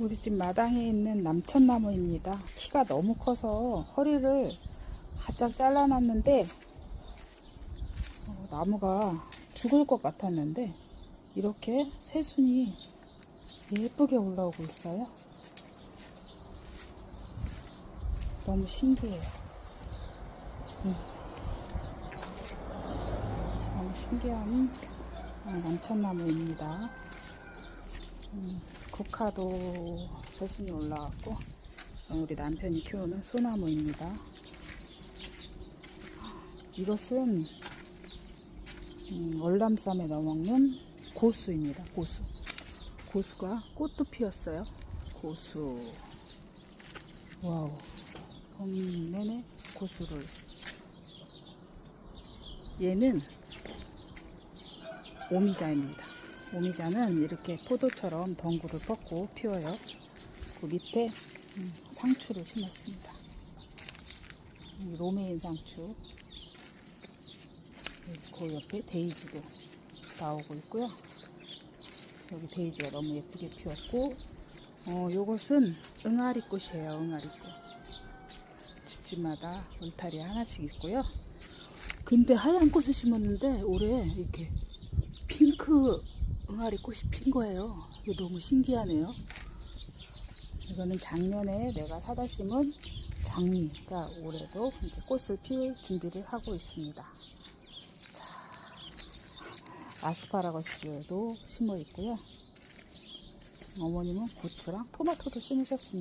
우리 집 마당에 있는 남천나무입니다. 키가 너무 커서 허리를 바짝 잘라놨는데 어, 나무가 죽을 것 같았는데 이렇게 새순이 예쁘게 올라오고 있어요. 너무 신기해요. 음. 너무 신기한 어, 남천나무입니다. 음, 국화도 새순이 올라왔고 어, 우리 남편이 키우는 소나무입니다. 이것은 음, 월남쌈에 넣어 먹는 고수입니다. 고수. 고수가 꽃도 피었어요. 고수. 와우. 봄 내내 고수를. 얘는 오미자입니다. 오미자는 이렇게 포도처럼 덩굴을 뻗고 피어요. 그 밑에 음, 상추를 심었습니다. 이 로메인 상추. 그 옆에 데이지도 나오고 있고요. 여기 데이지가 너무 예쁘게 피었고, 어, 요것은 응아리 꽃이에요, 응아리 꽃. 집집마다 울타리 하나씩 있고요. 근데 하얀 꽃을 심었는데 올해 이렇게 핑크 응아리 꽃이 핀 거예요. 이게 너무 신기하네요. 이거는 작년에 내가 사다 심은 장미 가 올해도 이제 꽃을 피울 준비를 하고 있습니다. 아스파라거스도 심어 있고요. 어머님은 고추랑 토마토도 심으셨습니다.